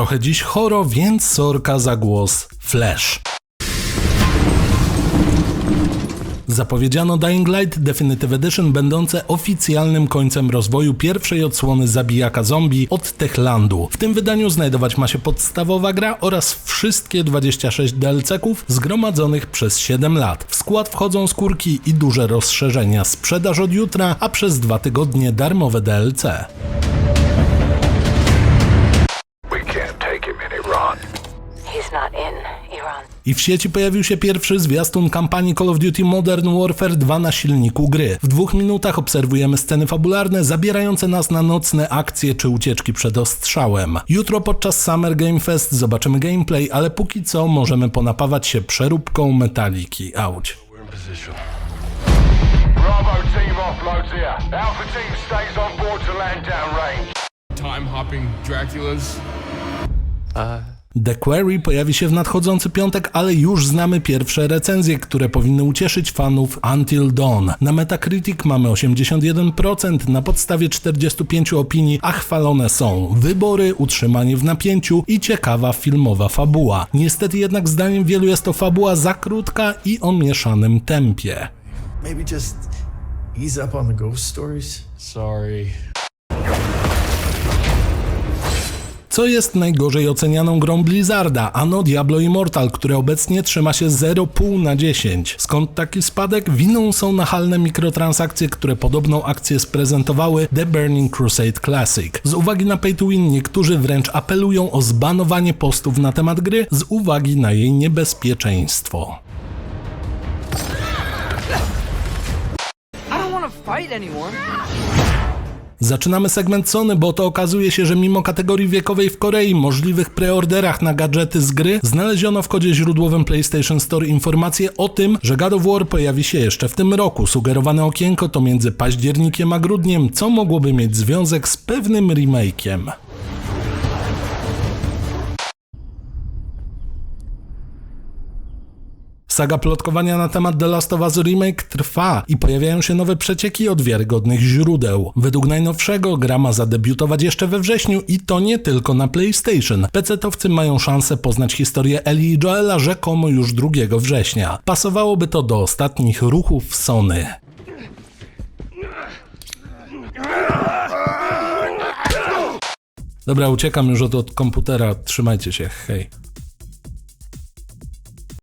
Trochę dziś choro, więc sorka za głos Flash. Zapowiedziano Dying Light Definitive Edition będące oficjalnym końcem rozwoju pierwszej odsłony zabijaka zombie od Techlandu. W tym wydaniu znajdować ma się podstawowa gra oraz wszystkie 26 DLC-ków zgromadzonych przez 7 lat. W skład wchodzą skórki i duże rozszerzenia, sprzedaż od jutra, a przez dwa tygodnie darmowe DLC. I w sieci pojawił się pierwszy zwiastun kampanii Call of Duty Modern Warfare 2 na silniku gry. W dwóch minutach obserwujemy sceny fabularne zabierające nas na nocne akcje czy ucieczki przed ostrzałem. Jutro podczas Summer Game Fest zobaczymy gameplay, ale póki co możemy ponapawać się przeróbką metaliki. Auć. Bravo team offloads here. Alpha team stays on board to land downrange. time hopping Draculas. The Quarry pojawi się w nadchodzący piątek, ale już znamy pierwsze recenzje, które powinny ucieszyć fanów Until Dawn. Na Metacritic mamy 81% na podstawie 45 opinii, a chwalone są wybory, utrzymanie w napięciu i ciekawa filmowa fabuła. Niestety jednak zdaniem wielu jest to fabuła za krótka i o mieszanym tempie. Maybe just ease up on the ghost stories. Sorry. Co jest najgorzej ocenianą grą Blizzarda? Ano Diablo Immortal, które obecnie trzyma się 0,5 na 10. Skąd taki spadek? Winą są nachalne mikrotransakcje, które podobną akcję sprezentowały The Burning Crusade Classic. Z uwagi na pay to win niektórzy wręcz apelują o zbanowanie postów na temat gry z uwagi na jej niebezpieczeństwo. I don't. Zaczynamy segment Sony, bo to okazuje się, że mimo kategorii wiekowej w Korei możliwych preorderach na gadżety z gry, znaleziono w kodzie źródłowym PlayStation Store informacje o tym, że God of War pojawi się jeszcze w tym roku. Sugerowane okienko to między październikiem a grudniem, co mogłoby mieć związek z pewnym remake'iem. Saga plotkowania na temat The Last of Us Remake trwa i pojawiają się nowe przecieki od wiarygodnych źródeł. Według najnowszego gra ma zadebiutować jeszcze we wrześniu i to nie tylko na PlayStation. PC-towcy mają szansę poznać historię Ellie i Joela rzekomo już 2 września. Pasowałoby to do ostatnich ruchów Sony. Dobra, uciekam już od, od komputera. Trzymajcie się, hej.